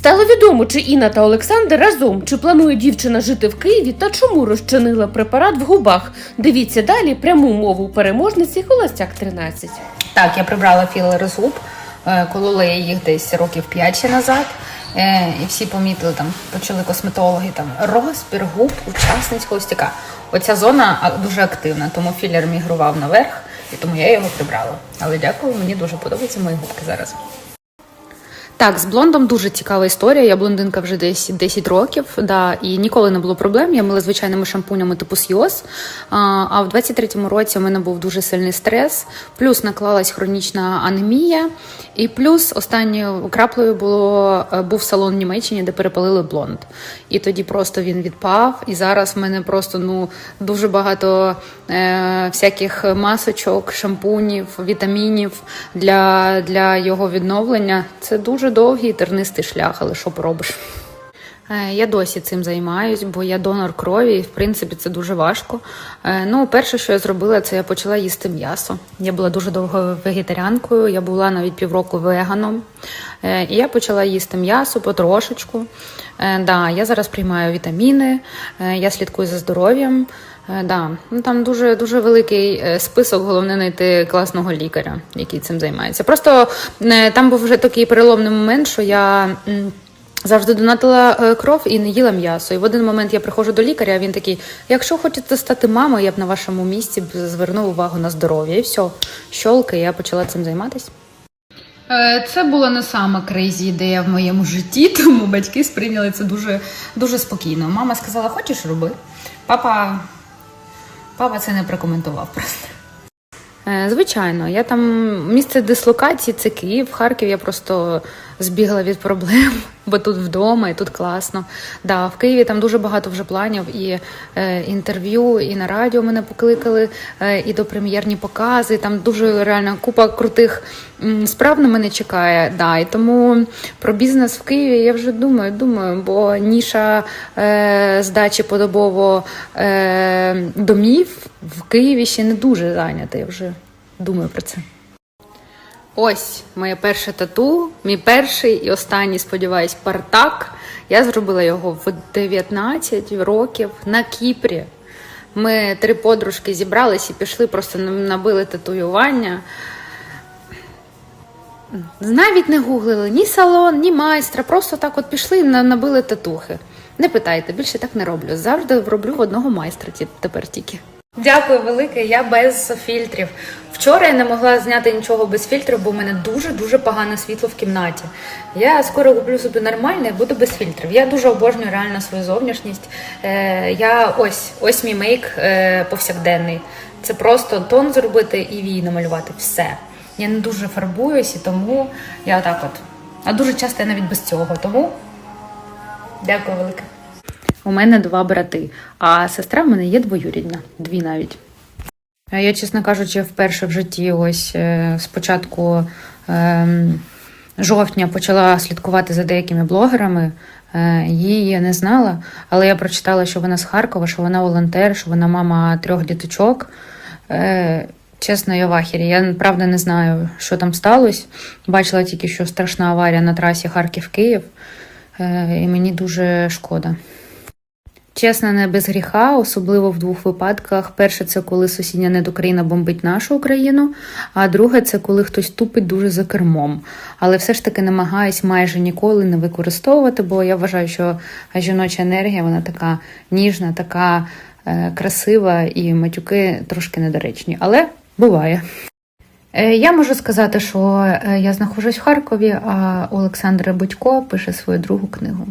Стало відомо, чи Інна та Олександр разом, чи планує дівчина жити в Києві та чому розчинила препарат в губах. Дивіться далі пряму мову переможниці Холостяк 13. Так, я прибрала філери з губ, е, колола я їх десь років 5 ще назад. Е, І всі помітили, там почали косметологи там розпір губ, учасниць холостяка. Оця зона дуже активна, тому філер мігрував наверх, і тому я його прибрала. Але дякую, мені дуже подобаються мої губки зараз. Так, з блондом дуже цікава історія. Я блондинка вже десь 10 років, да, і ніколи не було проблем. Я мила звичайними шампунями типу Сйоз. А, а в 23-му році у мене був дуже сильний стрес, плюс наклалась хронічна анемія, і плюс останньою краплею було е, був салон в Німеччині, де перепалили блонд. І тоді просто він відпав. І зараз в мене просто ну дуже багато е, всяких масочок, шампунів, вітамінів для, для його відновлення. Це дуже довгий тернистий шлях, але що поробиш? Е, Я досі цим займаюсь, бо я донор крові, і в принципі це дуже важко. Е, Ну, перше, що я зробила, це я почала їсти м'ясо. Я була дуже довго вегетаріанкою, я була навіть півроку веганом. Е, І я почала їсти м'ясо потрошечку. Е, Да, я зараз приймаю вітаміни, е, я слідкую за здоров'ям. Е, Да, ну там дуже дуже великий е, список. Головне знайти класного лікаря, який цим займається. Просто е, там був вже такий переломний момент, що я. Завжди донатила е, кров і не їла м'ясо. І в один момент я приходжу до лікаря, він такий: якщо хочете стати мамою, я б на вашому місці звернув увагу на здоров'я. І все, щолки, я почала цим займатися. Це була не сама крейзі ідея в моєму житті, тому батьки сприйняли це дуже, дуже спокійно. Мама сказала, хочеш роби. Папа, папа це не прокоментував просто. Е, Звичайно, я там місце дислокації це Київ, Харків. Я просто збігла від проблем, бо тут вдома і тут класно. Да, в Києві там дуже багато вже планів і е, інтерв'ю, і на радіо мене покликали, е, і до прем'єрні покази. Там дуже реально купа крутих справ на мене чекає. Да, і тому про бізнес в Києві я вже думаю, думаю, бо ніша е, здачі подобово е, домів в Києві ще не дуже зайнята. Я вже думаю про це. Ось моє перше тату, мій перший і останній, сподіваюсь, партак. Я зробила його в 19 років на Кіпрі. Ми три подружки зібрались і пішли, просто набили татуювання. Навіть не гуглили ні салон, ні майстра. Просто так от пішли і на- набили татухи. Не питайте, більше так не роблю. Завжди роблю в одного майстра тепер тільки. Дякую велике, я без фільтрів. Вчора я не могла зняти нічого без фільтрів, бо в мене дуже-дуже погане світло в кімнаті. Я скоро куплю собі нормальне буду без фільтрів. Я дуже обожнюю реально свою зовнішність. Е, я ось ось мій мейк е, повсякденний. Це просто тон зробити і вій намалювати. Все. Я не дуже фарбуюсь, і тому я отак от. А дуже часто я навіть без цього. Тому дякую велике. У мене два брати, а сестра в мене є двоюрідна, дві навіть. Я, чесно кажучи, вперше в житті, ось е, спочатку ем, жовтня почала слідкувати за деякими блогерами. Е, її не знала, але я прочитала, що вона з Харкова, що вона волонтер, що вона мама трьох діточок. Е, чесно, я в ахері. Я правда не знаю, що там сталося. Бачила тільки, що страшна аварія на трасі Харків-Київ, і мені дуже шкода. Чесно, не без гріха, особливо в двох випадках. Перше, це коли сусідня недокраїна бомбить нашу Україну, а друге, це коли хтось тупить дуже за кермом. Але все ж таки намагаюсь майже ніколи не використовувати, бо я вважаю, що жіноча енергія вона така ніжна, така е, красива, і матюки трошки недоречні. Але буває. Е, Я можу сказати, що е, я знаходжусь в Харкові, а Олександр Будько пише свою другу книгу.